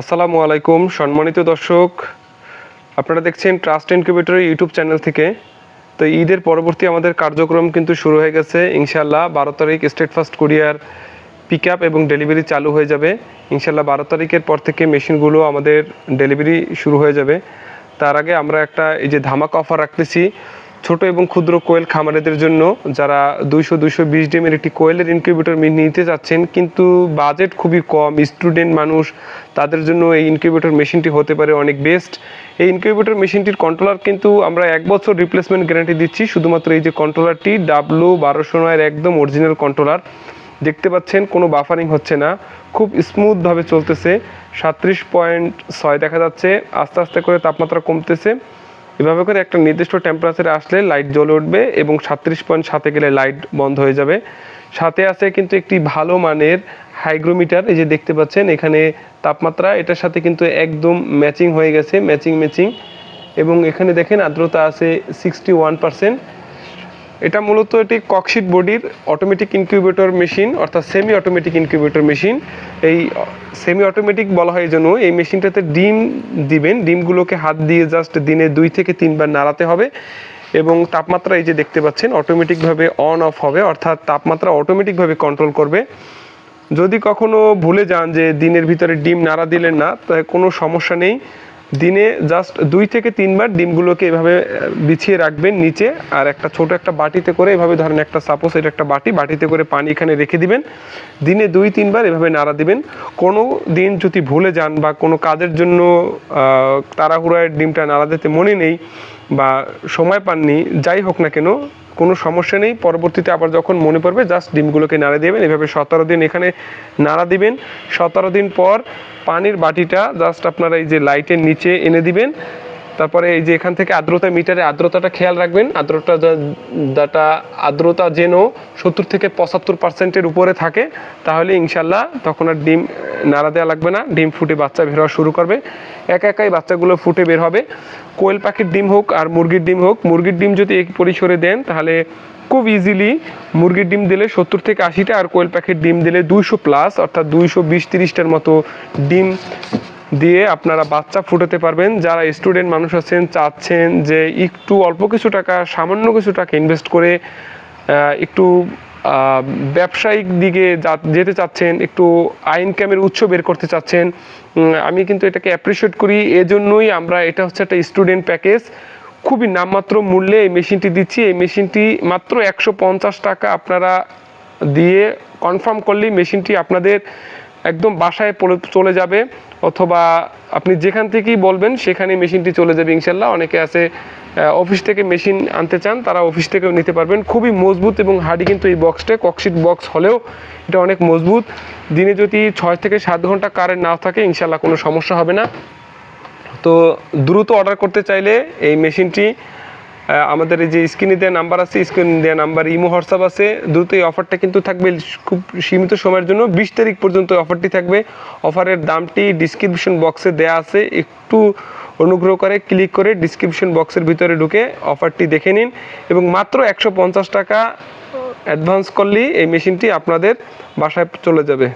আসসালামু আলাইকুম, সম্মানিত দর্শক। আপনারা দেখছেন ট্রাস্ট ইনকিউবেটর ইউটিউব চ্যানেল থেকে। তো ঈদের পরবর্তী আমাদের কার্যক্রম কিন্তু শুরু হয়ে গেছে। ইনশাল্লাহ বারো তারিখ state first courier pick up এবং ডেলিভারি চালু হয়ে যাবে। ইনশাল্লাহ বারো তারিখের পর থেকে মেশিনগুলো আমাদের ডেলিভারি শুরু হয়ে যাবে। তার আগে আমরা একটা এই যে ধামাকা অফার রাখতেছি। ছোট এবং ক্ষুদ্র কোয়েল খামারেদের জন্য যারা দুইশো দুইশো বিশ ডিমের একটি কোয়েলের ইনকিউবেটর নিতে চাচ্ছেন কিন্তু বাজেট খুবই কম স্টুডেন্ট মানুষ, তাদের জন্য এই ইনকিউবেটর মেশিনটি হতে পারে অনেক বেস্ট এই ইনকিউবেটর মেশিনটির কন্ট্রোলার কিন্তু আমরা এক বছর রিপ্লেসমেন্ট গ্যারান্টি দিচ্ছি, শুধুমাত্র এই যে কন্ট্রোলারটি ডাব্লু বারোশো নয়ের একদম অরিজিনাল কন্ট্রোলার দেখতে পাচ্ছেন, কোনো বাফারিং হচ্ছে না, খুব স্মুথভাবে চলতেছে। সাত্রিশ পয়েন্ট ছয় দেখা যাচ্ছে, আস্তে আস্তে করে তাপমাত্রা কমতেছে। এভাবে করে একটা নির্দিষ্ট টেম্পারেচারে আসলে লাইট জ্বলে উঠবে এবং সাত্রিশ পয়েন্ট সাথে গেলে লাইট বন্ধ হয়ে যাবে। সাথে আছে কিন্তু একটি ভালো মানের হাইগ্রোমিটার এই যে দেখতে পাচ্ছেন, এখানে তাপমাত্রা, এটার সাথে কিন্তু একদম ম্যাচিং হয়ে গেছে ম্যাচিং ম্যাচিং এবং এখানে দেখেন আর্দ্রতা আছে সিক্সটি ওয়ান পার্সেন্ট এটা মূলত এটি ককশিট বডির অটোমেটিক ইনকিউবেটর মেশিন অর্থাৎ সেমি অটোমেটিক ইনকিউবেটর মেশিন এই সেমি অটোমেটিক বলা হয় জন্য এই মেশিনটাতে ডিম দিবেন। ডিমগুলোকে হাত দিয়ে জাস্ট দিনে দুই থেকে তিনবার নাড়াতে হবে এবং তাপমাত্রা এই যে দেখতে পাচ্ছেন অটোমেটিকভাবে অন অফ হবে, অর্থাৎ তাপমাত্রা অটোমেটিকভাবে কন্ট্রোল করবে। যদি কখনো ভুলে যান যে দিনের ভিতরে ডিম নাড়া দিলেন না, তাই কোনো সমস্যা নেই। দিনে জাস্ট দুই থেকে তিনবার ডিমগুলোকে এভাবে বিছিয়ে রাখবেন নিচে, আর একটা ছোট একটা বাটিতে করে এভাবে ধরেন একটা সাপোজ এটা একটা বাটি, বাটিতে করে পানি এখানে রেখে দিবেন। দিনে দুই, তিনবার এভাবে নাড়া দিবেন। কোনো দিন যদি ভুলে যান বা কোনো কাজের জন্য তাড়াহুড়ায় ডিমটা নাড়া দিতে মনে নেই বা সময় পাননি, যাই হোক না কেন, কোনো সমস্যা নেই। পরবর্তীতে আবার যখন মনে পড়বে জাস্ট ডিমগুলোকে নাড়া দেবেন। এভাবে সতেরো দিন এখানে নাড়া দিবেন। সতেরো দিন পর পানির বাটিটা জাস্ট আপনারা এই যে লাইটের নিচে এনে দিবেন। তারপরে এই যে এখান থেকে আর্দ্রতা মিটারে আর্দ্রতাটা খেয়াল রাখবেন। আর্দ্রতা ডাটা আর্দ্রতা যেন সত্তর থেকে পঁচাত্তর পার্সেন্টের উপরে থাকে, তাহলে ইনশাল্লাহ তখন আর ডিম নাড়া দেওয়া লাগবে না। ডিম ফুটে বাচ্চা বের হওয়া শুরু করবে। একা একাই বাচ্চাগুলো ফুটে বের হবে। কোয়েল পাখির ডিম হোক আর মুরগির ডিম হোক, মুরগির ডিম যদি এক পরিসরে দেন, তাহলে খুব ইজিলি মুরগির ডিম দিলে সত্তর থেকে আশিটা আর কোয়েল পাখির ডিম দিলে দুইশো প্লাস অর্থাৎ দুইশো বিশ তিরিশটার মতো ডিম দিয়ে আপনারা বাচ্চা ফুটাতে পারবেন। যারা স্টুডেন্ট মানুষ আছেন, চাচ্ছেন যে একটু অল্প কিছু টাকা, সামান্য কিছু টাকা ইনভেস্ট করে একটু ব্যবসায়িক দিকে যেতে চাচ্ছেন, একটু ইনকামের উৎস বের করতে চাচ্ছেন আমি কিন্তু এটাকে অ্যাপ্রিসিয়েট করি। এজন্যই আমরা, এটা হচ্ছে একটা স্টুডেন্ট প্যাকেজ খুবই নামমাত্র মূল্যে এই মেশিনটি দিচ্ছি। এই মেশিনটি মাত্র একশো পঞ্চাশ টাকা আপনারা দিয়ে কনফার্ম করলেই মেশিনটি আপনাদের একদম বাসায় চলে যাবে অথবা আপনি যেখান থেকেই বলবেন সেখানে মেশিনটি চলে যাবে ইনশাল্লাহ। অনেকে আছে অফিস থেকে মেশিন আনতে চান, তারা অফিস থেকেও নিতে পারবেন। খুবই মজবুত এবং হার্ডি কিন্তু এই বক্সটা, ককশিট বক্স হলেও এটা অনেক মজবুত। দিনে যদি ছয় থেকে সাত ঘণ্টা কারেন্ট না থাকে, ইনশাল্লাহ কোনো সমস্যা হবে না। তো দ্রুত অর্ডার করতে চাইলে এই মেশিনটি আমাদের এই যে স্ক্রিনে দেওয়া নাম্বার আছে স্ক্রিনে দেওয়া নাম্বার ইমো হোয়াটসঅ্যাপ আছে, দ্রুত এই অফারটা কিন্তু থাকবে খুব সীমিত সময়ের জন্য। বিশ তারিখ পর্যন্ত অফারটি থাকবে। অফারের দামটি ডিসক্রিপশন বক্সে দেওয়া আছে। একটু অনুগ্রহ করে ক্লিক করে ডিসক্রিপশন বক্সের ভিতরে ঢুকে অফারটি দেখে নিন। এবং মাত্র একশো পঞ্চাশ টাকা অ্যাডভান্স করলেই এই মেশিনটি আপনাদের বাসায় চলে যাবে।